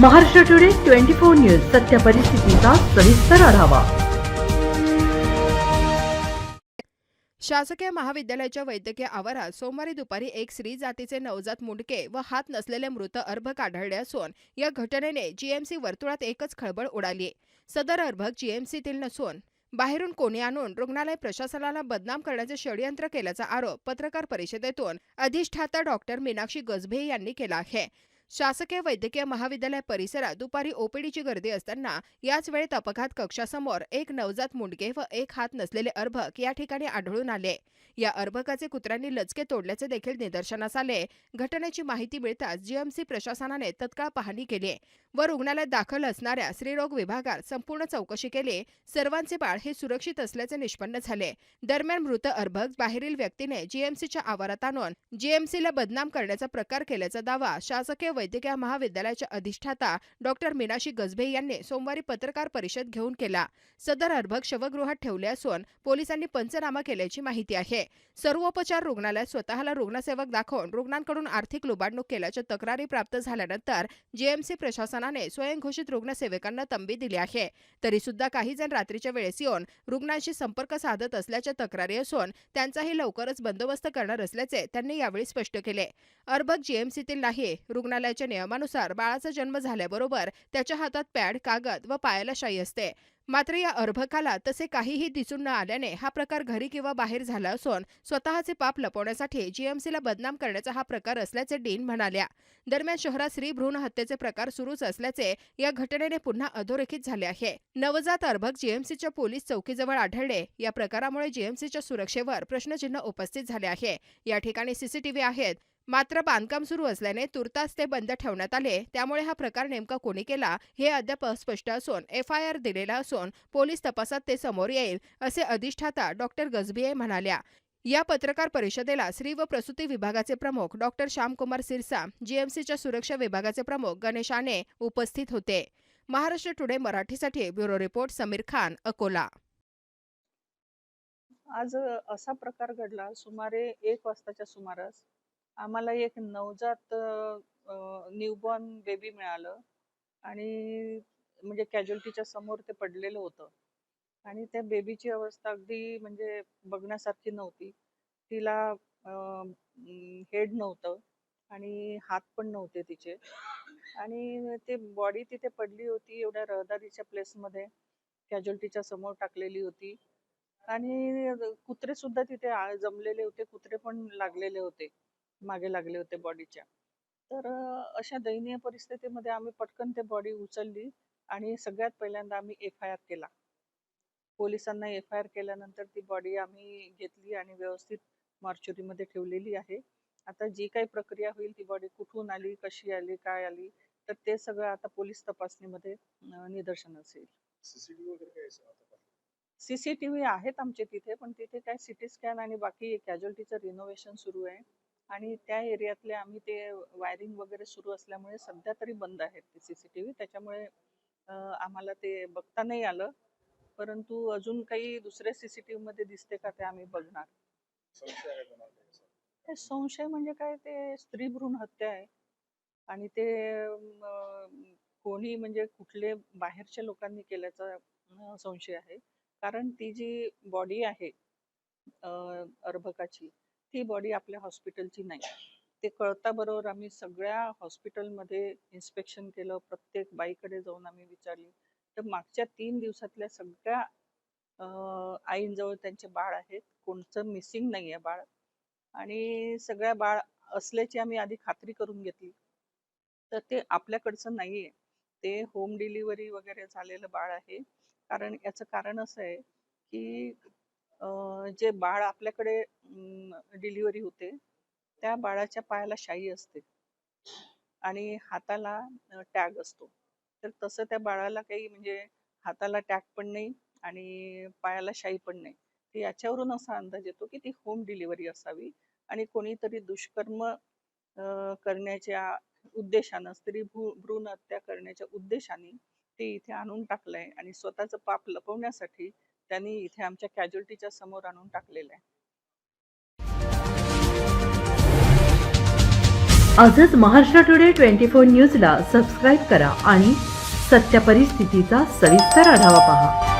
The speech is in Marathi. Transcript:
Maharashtra today twenty four news सत्य परिस्थितीचा सविस्तर आढावा. शासकीय महाविद्यालयाच्या वैद्यकीय आवारात सोमवारी दुपारी एक स्त्री जातीचे नवजात मुंडके व हात नसलेले मृत अर्भक आढळले असून या घटनेने जीएमसी वर्तुळात एकच खळबळ उडाली. सदर अर्भक जीएमसीतील नसून बाहेरून कोणी आणून रुग्णालय प्रशासनाला बदनाम करण्याचे षडयंत्र केल्याचा आरोप पत्रकार परिषदेतून अधिष्ठाता डॉक्टर मीनाक्षी गजभे यांनी केला आहे. शासकीय वैद्यकीय महाविद्यालय परिसरात दुपारी ओपीडीची गर्दी असताना याच वेळेत अपघात कक्षासमोर एक नवजात मुंडके व एक हात नसलेले अर्भक या ठिकाणी आढळून आले. या अर्भकाचे कुत्र्यांनी लचके तोडल्याचे देखील निदर्शनास आले. घटनेची माहिती मिळताच जीएमसी प्रशासनाने तत्काळ पाहणी केली. व रुग्णालयात दाखल असणाऱ्या स्त्रीरोग विभागात संपूर्ण चौकशी केली. सर्वांचे बाळ हे सुरक्षित असल्याचे निष्पन्न झाले. दरम्यान मृत अर्भक बाहेरील व्यक्तीने जीएमसीच्या आवारात आणून जीएमसीला बदनाम करण्याचा प्रकार केल्याचा दावा शासकीय वैद्यकीय महाविद्यालयाच्या अधिष्ठाता डॉक्टर मीनाशी गजभे यांनी सोमवारी पत्रकार परिषद घेऊन केला. सदर अर्भक शवगृहात ठेवले असून पोलिसांनी पंचनामा केल्याची माहिती आहे. सर्वोपचार रुग्णालयात स्वतःला रुग्णसेवक दाखवून रुग्णांकडून आर्थिक लुबाडणूक केल्याच्या तक्रारी प्राप्त झाल्यानंतर जीएमसी प्रशासनाने स्वयंघोषित रुग्णसेवकांना तंबी दिली आहे. तरी सुद्धा काही जण रात्रीच्या वेळेस येऊन रुग्णांशी संपर्क साधत असल्याच्या तक्रारी असून त्यांचाही लवकरच बंदोबस्त करणार असल्याचे त्यांनी यावेळी स्पष्ट केले. अर्भक जीएमसीतील नाही रुग्णालय रुग्णालयाच्या नियमानुसार बाळाचा जन्म झाल्याबरोबर त्याच्या हातात पॅड कागद व पायाला शाई असते. मात्र या अर्भकाला तसे काहीही दिसून न आल्याने हा प्रकार घरी किंवा बाहेर झाला असून स्वतःचे पाप लपवण्यासाठी जीएमसीला बदनाम करण्याचा हा प्रकार असल्याचे डीन म्हणाल्या. दरम्यान शहरात स्त्री भ्रूण हत्येचे प्रकार सुरूच असल्याचे या घटनेने पुन्हा अधोरेखित झाले आहे. नवजात अर्भक जीएमसीच्या पोलीस चौकीजवळ आढळले. या प्रकारामुळे जीएमसीच्या सुरक्षेवर प्रश्नचिन्ह उपस्थित झाले आहे. या ठिकाणी सीसीटीव्ही आहेत. मात्र बांधकाम सुरू असल्याने तुर्तास ते बंद ठेवण्यात आले. त्यामुळे हा प्रकार नेमका कोणी केला हे अद्याप अस्पष्ट असून एफ आय आर दिलेला असून पोलीस तपासात ते समोर येईल असे अधिष्ठाता डॉक्टर गजबिये म्हणाल्या. या पत्रकार परिषदेला स्त्री व प्रसूती विभागाचे प्रमुख डॉक्टर श्यामकुमार सिरसा जीएमसीच्या सुरक्षा विभागाचे प्रमुख गणेश आने उपस्थित होते. महाराष्ट्र टुडे मराठीसाठी ब्युरो रिपोर्ट समीर खान अकोला. आज असा प्रकार घडला सुमारे एक वाजताच्या सुमारास. आम्हाला एक नवजात न्यूबॉर्न बेबी मिळालं. आणि म्हणजे कॅज्युअल्टीच्या समोर ते पडलेलं होतं. आणि त्या बेबीची अवस्था अगदी म्हणजे बघण्यासारखी नव्हती. तिला हेड नव्हतं. आणि हात पण नव्हते तिचे. आणि ते बॉडी तिथे पडली होती एवढ्या रहदारीच्या प्लेसमध्ये कॅज्युअल्टीच्या समोर टाकलेली होती. आणि कुत्रे सुद्धा तिथे जमलेले होते. कुत्रे पण लागलेले होते. मागे लागले होते बॉडीच्या. तर अशा दयनीय परिस्थितीमध्ये आम्ही पटकन ते बॉडी उचलली आणि सगळ्यात पहिल्यांदा आम्ही एफ आय आर केला. पोलिसांना एफ आय आर केल्यानंतर ती बॉडी आम्ही घेतली आणि व्यवस्थित मॉर्च्युरीमध्ये ठेवलेली आहे. आता जी काही प्रक्रिया होईल ती बॉडी कुठून आली कशी आली काय आली तर ते सगळं आता पोलीस तपासणीमध्ये अ, निदर्शनास येईल? सीसीटीव्ही आहेत आमचे तिथे पण तिथे काय सिटी स्कॅन आणि बाकी कॅज्युअल्टीचं रिनोव्हेशन सुरू आहे. आणि त्या एरियातले आम्ही ते वायरिंग वगैरे सुरू असल्यामुळे सध्या तरी बंद आहेत ते सीसीटीव्ही त्याच्यामुळे अं, आम्हाला ते बघता नाही आलं. परंतु अजून काही दुसऱ्या सीसीटीव्ही मध्ये दिसते का ते आम्ही बघणार. संशय म्हणजे काय ते स्त्री भ्रूण हत्या आहे. आणि ते कोणी म्हणजे कुठले बाहेरच्या लोकांनी केल्याचा संशय आहे. कारण ती जी बॉडी आहे अर्भकाची ती बॉडी आपल्या हॉस्पिटलची नाही. ते कळता बरोबर आम्ही सगळ्या हॉस्पिटलमध्ये इन्स्पेक्शन केलं प्रत्येक बाईकडे जाऊन आम्ही विचारली. तर मागच्या तीन दिवसातल्या सगळ्या आईंजवळ त्यांचे बाळ आहेत. कोणचं मिसिंग नाही आहे बाळ. आणि सगळ्या बाळ असल्याची आम्ही आधी खात्री करून घेतली. तर ते आपल्याकडचं नाही आहे ते होम डिलिव्हरी वगैरे झालेलं बाळ आहे. कारण याचं कारण असं आहे की जे बाळ आपल्याकडे डिलिव्हरी होते त्या बाळाच्या पायाला शाई असते. आणि हाताला टॅग असतो. तर तसं त्या बाळाला काही म्हणजे हाताला टॅग पण नाही आणि पायाला शाई पण नाही. तर याच्यावरून असा अंदाज येतो की ती होम डिलिव्हरी असावी आणि कोणीतरी दुष्कर्म अं, करण्याच्या उद्देशानं स्त्री भ्रू भ्रूण हत्या करण्याच्या उद्देशाने ते इथे आणून टाकलंय आणि स्वतःचं पाप लपवण्यासाठी त्यांनी इथे आमच्या कॅज्युअल्टीच्या समोर आणून टाकलेलं आहे. आजच महाराष्ट्र टुडे ट्वेंटी फोर न्यूजला सबस्क्राईब करा आणि सत्य परिस्थितीचा सविस्तर आढावा पहा.